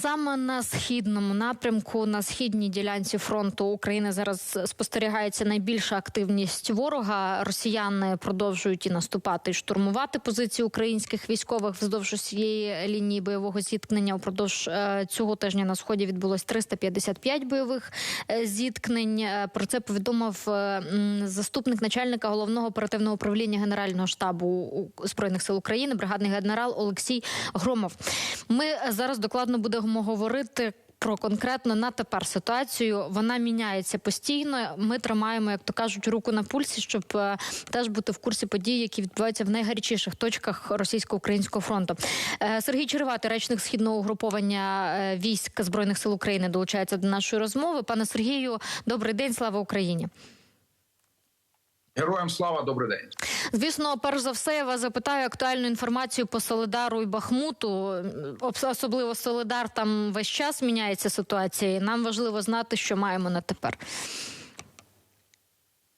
Саме на східному напрямку, на східній ділянці фронту України зараз спостерігається найбільша активність ворога. Росіяни продовжують і наступати, і штурмувати позиції українських військових вздовж усієї лінії бойового зіткнення. Упродовж е, цього тижня на сході відбулось 355 бойових е, зіткнень. Е, Про це повідомив заступник начальника головного оперативного управління Генерального штабу збройних сил України, бригадний генерал Олексій Громов. Ми зараз докладно будемо говорити. Про конкретно на тепер ситуацію вона міняється постійно. Ми тримаємо, як то кажуть, руку на пульсі, щоб е, теж бути в курсі подій, які відбуваються в найгарячіших точках російсько-українського фронту. Е, Сергій Череватий, речник східного угруповання е, військ збройних сил України, долучається до нашої розмови. Пане Сергію, добрий день, слава Україні. Героям слава, добрий день. Звісно, перш за все, я вас запитаю актуальну інформацію по Солидару і Бахмуту. Об- Особливо Солидар там весь час міняється ситуація. і Нам важливо знати, що маємо на тепер.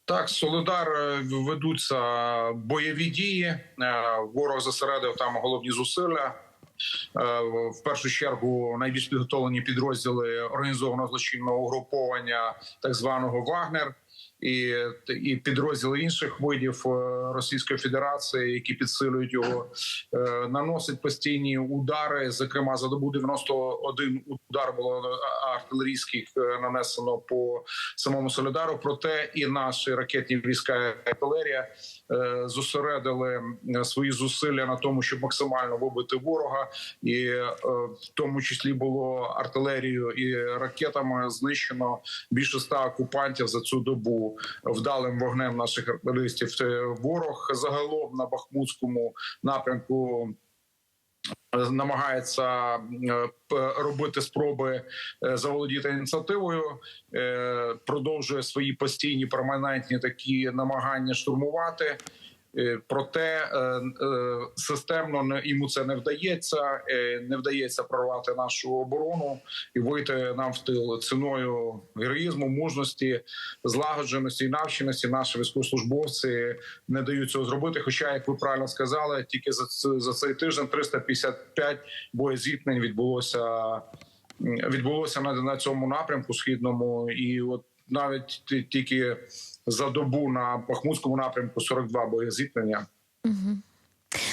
Так, Солидар е, ведуться бойові дії. Е, Ворог зосередив там головні зусилля. Е, В першу чергу найбільш підготовлені підрозділи організованого злочинного угруповання, так званого Вагнер. І, і підрозділи інших видів е, Російської Федерації, які підсилюють його, е, наносять постійні удари. Зокрема, за добу 91 удар було е, артилерійських нанесено по самому Солідару. Проте і наші ракетні війська артилерія зосередили свої зусилля на тому, щоб максимально вибити ворога, і в тому числі було артилерією і ракетами знищено більше ста окупантів за цю добу вдалим вогнем наших артилеристів. Е, Ворог загалом на Бахмутському напрямку. е, Намагається е, робити спроби заволодіти ініціативою, продовжує свої постійні перманентні такі намагання штурмувати. Е, Проте е, е, системно йому це не вдається. Не вдається прорвати нашу оборону і вийти нам в тил ціною героїзму, мужності, злагодженості і навченості. Наші військовослужбовці не дають цього зробити. Хоча, як ви правильно сказали, тільки за за цей тиждень 355 боєзіткнень відбулося відбулося на, на цьому напрямку східному, і от навіть тільки за добу на Бахмутському напрямку 42 боєзіткнення.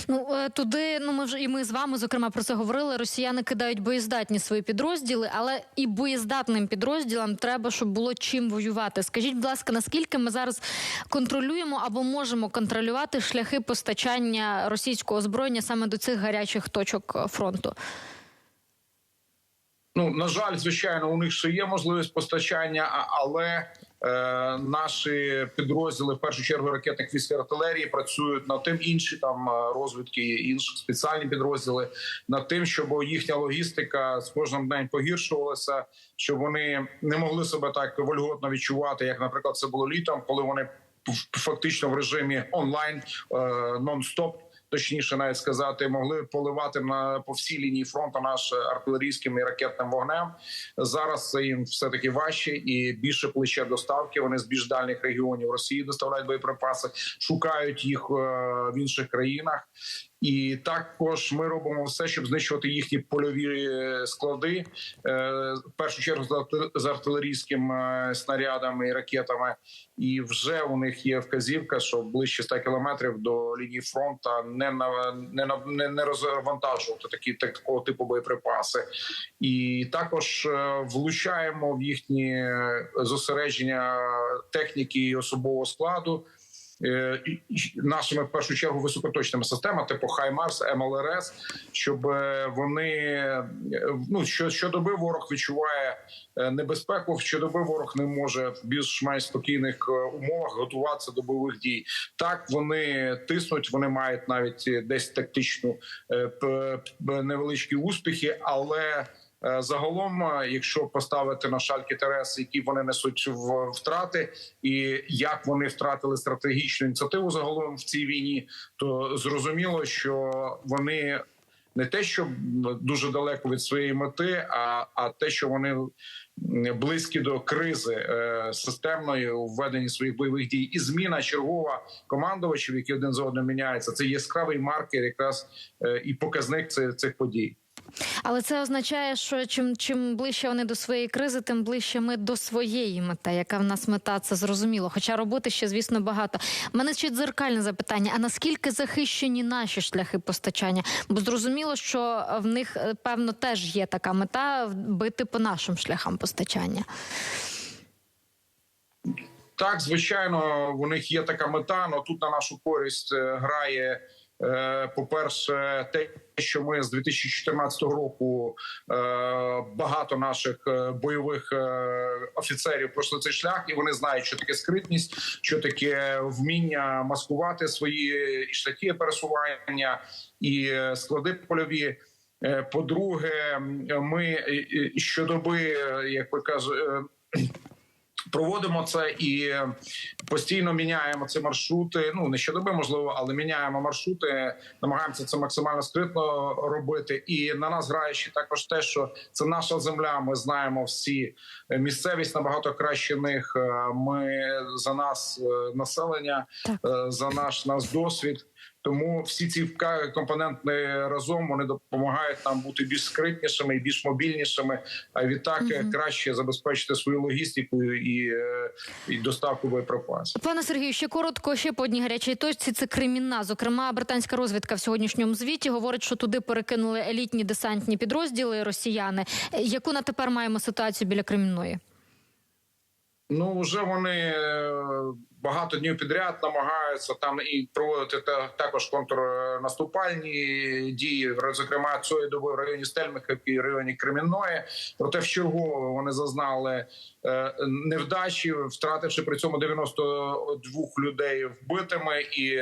Ну е, туди, ну ми вже і ми з вами зокрема про це говорили. Росіяни кидають боєздатні свої підрозділи, але і боєздатним підрозділам треба, щоб було чим воювати. Скажіть, будь ласка, наскільки ми зараз контролюємо або можемо контролювати шляхи постачання російського озброєння саме до цих гарячих точок е, фронту? Ну на жаль, звичайно, у них ще є можливість постачання, але наші підрозділи, в першу чергу ракетних військ і артилерії, працюють над тим, інші там е, розвідки, інші спеціальні підрозділи над тим, щоб їхня логістика з кожним днем погіршувалася, щоб вони не могли себе так вольготно відчувати, як, наприклад, це було літом, коли вони фактично в режимі онлайн е, нон-стоп. Точніше, навіть сказати, могли поливати на по всій лінії фронту наш артилерійським і ракетним вогнем. Зараз це їм все таки важче і більше плече доставки. Вони з більш дальних регіонів Росії доставляють боєприпаси, шукають їх е, в інших країнах. І також ми робимо все, щоб знищувати їхні польові е, склади. е, В першу чергу з арти- з артилерійськими е, снарядами і ракетами. І вже у них є вказівка, що ближче 100 кілометрів до лінії фронту не на не на не, розвантажувати такі такого типу боєприпаси, і також влучаємо в їхні зосередження техніки і особового складу. Е, Нашими в першу чергу високоточними системами, типу Хаймарс, МЛРС, щоб е, вони е, ну що щодоби ворог відчуває небезпеку. Щодоби ворог не може в більш-менш спокійних умовах готуватися до бойових дій. Так вони тиснуть, вони мають навіть десь тактичну невеличкі успіхи, але. Е, Загалом, е, якщо поставити на шальки Терес, які вони несуть в втрати, і як вони втратили стратегічну ініціативу загалом в цій війні, то зрозуміло, що вони не те, що дуже далеко від своєї мети, а, а те, що вони близькі до кризи е, системної у введенні своїх бойових дій, і зміна чергова командувачів, які один за одним міняються, це яскравий маркер, якраз е, і показник цих, цих подій. Але це означає, що чим, чим ближче вони до своєї кризи, тим ближче ми до своєї мети. Яка в нас мета, це зрозуміло. Хоча роботи ще, звісно, багато. У мене ще дзеркальне запитання: а наскільки захищені наші шляхи постачання? Бо зрозуміло, що в них е, певно теж є така мета бити по нашим шляхам постачання. Так, звичайно, у них є така мета. але тут на нашу користь е, грає. Е, По-перше, те, що ми з 2014 року е, багато наших е, бойових офіцерів пройшли цей шлях, і вони знають, що таке скритність, що таке вміння маскувати свої і шляхи пересування і склади польові. По-друге, ми щодоби, як ви кажете, Проводимо це і постійно міняємо ці маршрути. Ну не щодоби, можливо, але міняємо маршрути, намагаємося це максимально скритно робити. І на нас грає ще також те, що це наша земля. Ми знаємо всі місцевість набагато краще них. Е, Ми за нас е, населення, е, за наш наш досвід. Тому всі ці компоненти разом вони допомагають нам бути більш скритнішими і більш мобільнішими. А відтак е, краще забезпечити свою логістику і, е, і доставку боєприпасів. Пане Сергію, ще коротко, ще по одній гарячій точці. Це Кремінна. Зокрема, британська розвідка в сьогоднішньому звіті говорить, що туди перекинули елітні десантні підрозділи росіяни. Яку на тепер маємо ситуацію біля Кремінної? Ну вже вони е, багато днів підряд намагаються там і проводити та- також контрнаступальні дії, зокрема цієї доби в районі Стельмихівки і районі Кремінної. Проте в чергове вони зазнали е, невдачі, втративши при цьому 92 людей вбитими і.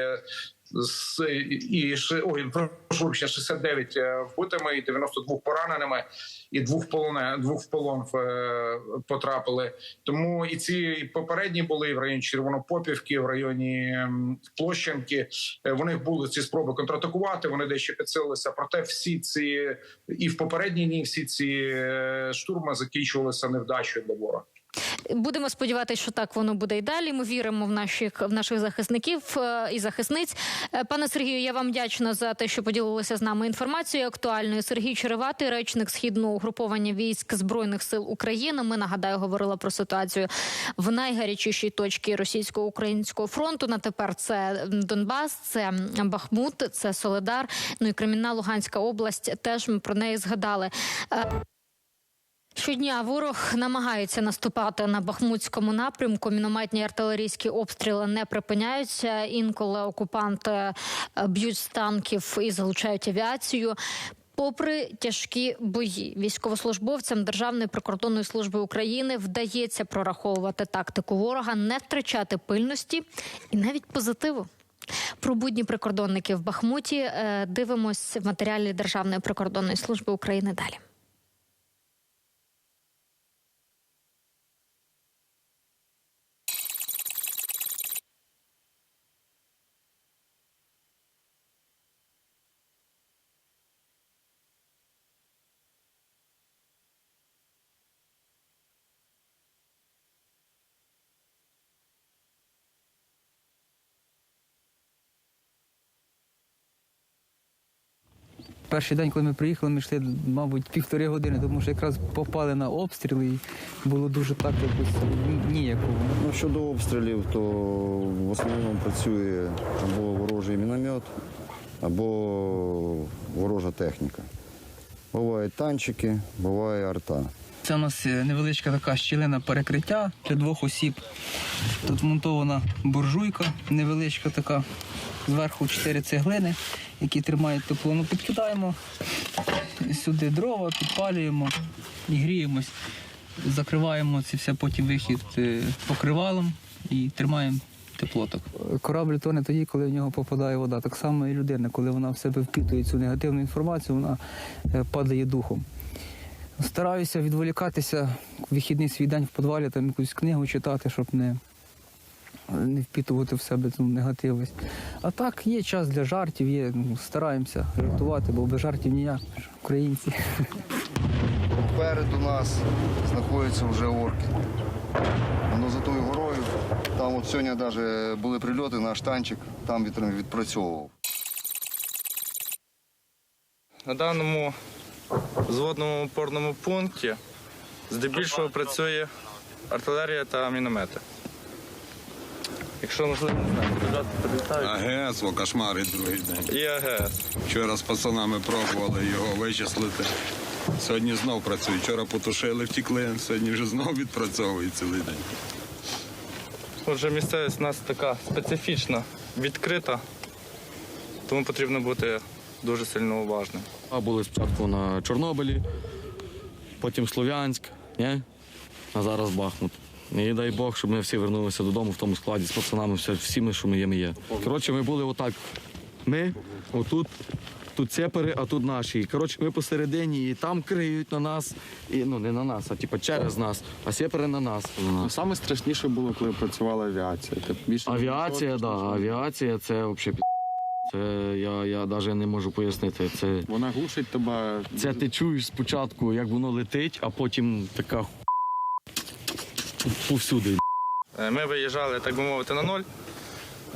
І ще- ой, прошу вибачення, 69 вбитими і 92 пораненими, і двох полоне двох в полон е, потрапили. Тому і ці попередні були в районі Червонопопівки, в районі Площенки. Е, В них були ці спроби контратакувати. Вони дещо підсилилися. Проте всі ці і в попередні дні всі ці е, штурми закінчувалися невдачею для ворога. Будемо сподіватися, що так воно буде і далі. Ми віримо в наших в наших захисників е, і захисниць. Е, Пане Сергію, я вам вдячна за те, що поділилися з нами інформацією актуальною. Сергій Череватий, речник східного угруповання військ збройних сил України. Ми нагадаю, говорила про ситуацію в найгарячішій точці російсько-українського фронту. На тепер це Донбас, це Бахмут, це Соледар. Ну і Кремінна Луганська область. Теж ми про неї згадали. Щодня ворог намагається наступати на бахмутському напрямку. Мінометні артилерійські обстріли не припиняються. Інколи окупанти е, б'ють з танків і залучають авіацію. Попри тяжкі бої, військовослужбовцям Державної прикордонної служби України вдається прораховувати тактику ворога, не втрачати пильності і навіть позитиву. Про будні прикордонників в Бахмуті е, дивимось в матеріалі Державної прикордонної служби України далі. Перший день, коли ми приїхали, ми йшли, мабуть, півтори години, тому що якраз попали на обстріли і було дуже так якось ніякого. Ну, щодо обстрілів, то в основному працює або ворожий міномет, або ворожа техніка. Бувають танчики, буває арта. Це у нас е, невеличка така щілина перекриття для двох осіб. Тут монтована буржуйка невеличка така. Зверху чотири цеглини, які тримають тепло. Ну, підкидаємо сюди дрова, підпалюємо і гріємось. Закриваємо це все потім вихід е, покривалом і тримаємо тепло так. Корабль тоне тоді, коли в нього попадає вода. Так само і людина, коли вона в себе впитує цю негативну інформацію, вона е, падає духом. Стараюся відволікатися вихідний свій день в підвалі, там якусь книгу читати, щоб не, не впітувати в себе цю негативність. А так, є час для жартів, є, ну, стараємося жартувати, бо без жартів ніяк, українці. Попереду нас знаходяться вже орки. Воно за тою горою. Там от сьогодні навіть були прильоти, наш танчик там від- відпрацьовував. На даному взводному опорному пункті здебільшого працює артилерія та міномети. Якщо можливо, не знаю, ребята. АГС, о, кошмар другий день. І АГС. Вчора з пацанами пробували його вичислити. Сьогодні знов працюють. Вчора потушили, втікли, сьогодні вже знов відпрацьовують цілий день. Отже, місцевість у нас така специфічна, відкрита, тому потрібно бути дуже сильно уважним. А були спочатку на Чорнобилі, потім Слов'янськ, ні? а зараз Бахмут. І дай Бог, щоб ми всі вернулися додому в тому складі з пацанами, все, всі що ми є, ми є. Коротше, ми були отак. Ми, отут, тут сепари, а тут наші. І, Коротше, ми посередині, і там криють на нас, і, ну не на нас, а типу через нас, а сепари на нас. На нас. Саме страшніше було, коли працювала авіація. Ти більше Авіація, так, да, авіація це взагалі. Це я, я навіть не можу пояснити. Це Вона глушить тебе. Це ти чуєш спочатку, як воно летить, а потім така повсюди. Е, Ми виїжджали, так би мовити, на ноль.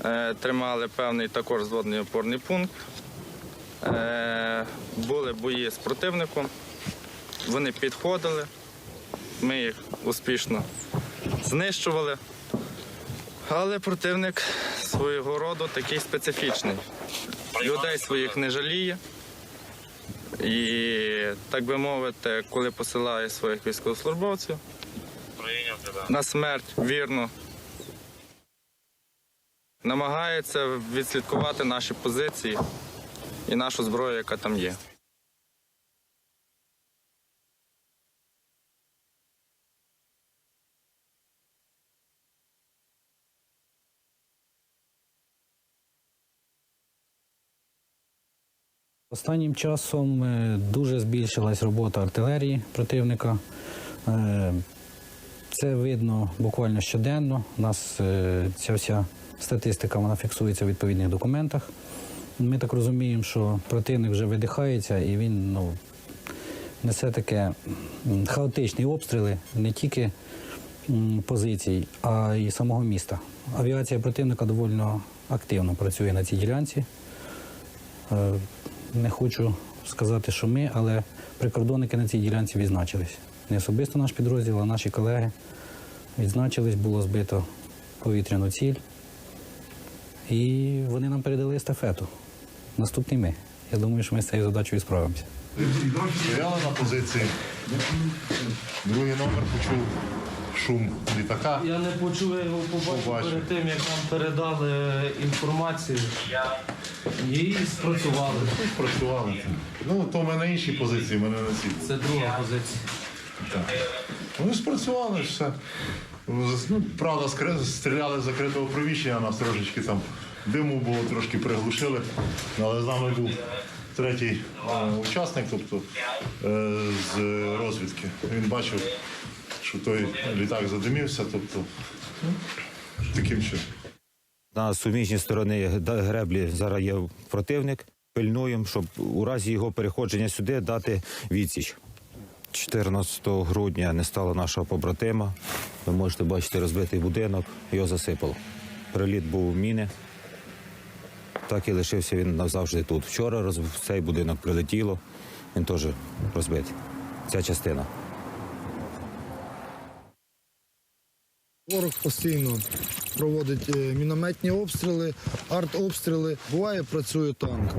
Е, Тримали певний також зводний опорний пункт. Е, Були бої з противником. Вони підходили. Ми їх успішно знищували. Але противник свого роду такий специфічний. Людей своїх не жаліє. І, так би мовити, коли посилає своїх військовослужбовців, на смерть вірно. Намагається відслідкувати наші позиції і нашу зброю, яка там є. Останнім часом е, дуже збільшилась робота артилерії противника. Е, Це видно буквально щоденно. У нас е, ця вся статистика вона фіксується в відповідних документах. Ми так розуміємо, що противник вже видихається і він ну, несе таке хаотичні обстріли не тільки позицій, а й самого міста. Авіація противника доволі активно працює на цій ділянці. Не хочу сказати, що ми, але прикордонники на цій ділянці відзначились. Не особисто наш підрозділ, а наші колеги відзначились, було збито повітряну ціль. І вони нам передали естафету. Наступний ми. Я думаю, що ми з цією задачею справимося. Стояли на позиції. Другий номер почув шум літака. Я не почув я його побачив Побачив. перед тим, як нам передали інформацію. І спрацювали. Працювали. Ну, то в мене інші позиції, в мене на цій. Це друга позиція. Вони спрацювали все. Ну, правда, скри- стріляли з закритого приміщення, нас трошечки там диму було, трошки приглушили. Але з нами був третій е, учасник, тобто е, з розвідки. Він бачив, що той літак задимівся, тобто таким чином. На суміжній сторони греблі зараз є противник. Пильнуємо, щоб у разі його переходження сюди дати відсіч. 14 грудня не стало нашого побратима. Ви можете бачити розбитий будинок, його засипало. Приліт був у міни. Так і лишився він назавжди тут. Вчора роз... цей будинок прилетіло, він теж розбитий. Ця частина. Ворог постійно проводить е, мінометні обстріли, артобстріли. Буває, працює танк.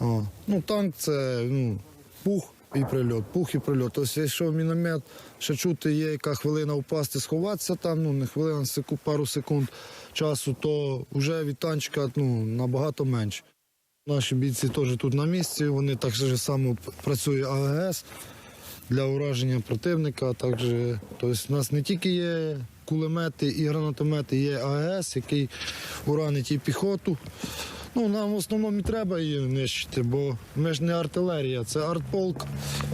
О, ну, танк це ну, пух і прильот, пух і прильот. Тобто, якщо міномет, ще чути є яка хвилина впасти, сховатися там, ну не хвилина, секу, пару секунд часу, то вже від танчика ну, набагато менше. Наші бійці теж тут на місці, вони так само працює АГС для ураження противника. Також, тобто, у нас не тільки є кулемети і гранатомети, є АГС, який уранить і піхоту. Ну, нам в основному і треба її нищити, бо ми ж не артилерія, це артполк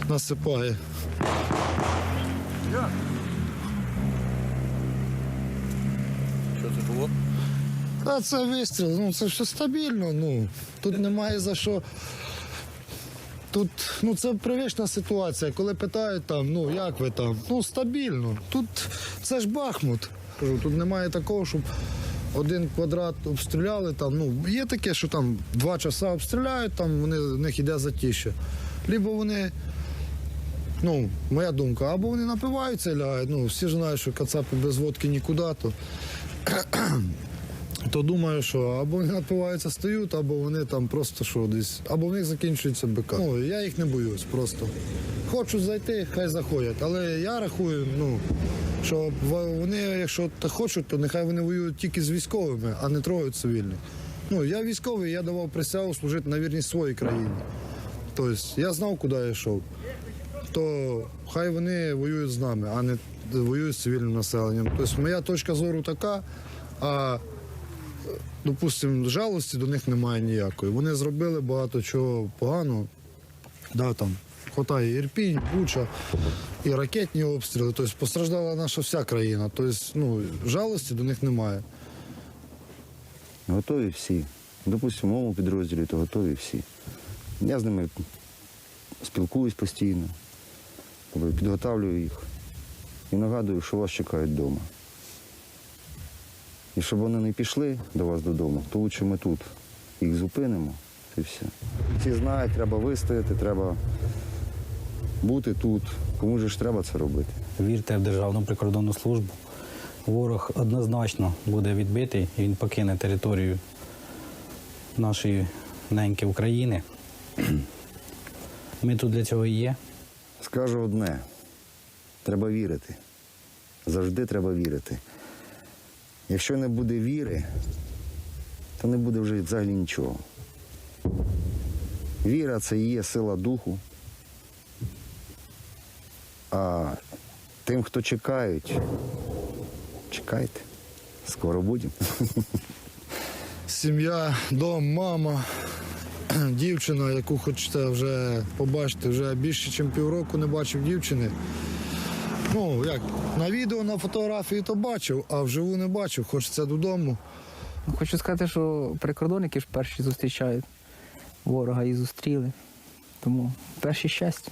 насипає. Що це було? А це вистріл, ну це все стабільно. Ну тут немає за що. Тут ну це привична ситуація. Коли питають там, ну як ви там? Ну стабільно. Тут це ж Бахмут. Тут немає такого, щоб один квадрат обстріляли. Там, ну, є таке, що там два часа обстріляють, там вони, в них іде затіще. Либо вони Ну, моя думка, або вони напиваються лягають. Ну, всі ж знають, що кацапи без водки нікуди, то, то думаю, що або вони напиваються, стають, або вони там просто що десь, або в них закінчується БК. Ну, я їх не боюсь просто. Хочуть зайти, хай заходять. Але я рахую, ну, що вони, якщо хочуть, то нехай вони воюють тільки з військовими, а не трогають цивільних. Ну, я військовий, я давав присягу служити на вірність своїй країні. Тобто я знав, куди я йшов. То хай вони воюють з нами, а не воюють з цивільним населенням. Тобто моя точка зору така, а допустимо, жалості до них немає ніякої. Вони зробили багато чого поганого. Да, там хватає Ірпінь, Буча, і ракетні обстріли. Тобто постраждала наша вся країна. Тобто, ну, жалості до них немає. Готові всі. Допустимо, в моєму підрозділі, то готові всі. Я з ними спілкуюсь постійно, тобто підготавлюю їх і нагадую, що вас чекають вдома. І щоб вони не пішли до вас додому, то лучше ми тут їх зупинимо і все. Всі знають, треба вистояти, треба бути тут. Кому ж треба це робити? Вірте в Державну прикордонну службу. Ворог однозначно буде відбитий, і він покине територію нашої неньки України. Ми тут для цього і є. Скажу одне: треба вірити. Завжди треба вірити. Якщо не буде віри, то не буде вже взагалі нічого. Віра це і є сила духу. А тим, хто чекають, чекайте. Скоро будемо. Сім'я, дом, мама, дівчина, яку хочете вже побачити, вже більше, ніж півроку не бачив дівчини. Ну, як, на відео, на фотографії то бачив, а вживу не бачив, хочеться додому. Хочу сказати, що прикордонники ж перші зустрічають ворога і зустріли. Тому перші щастя.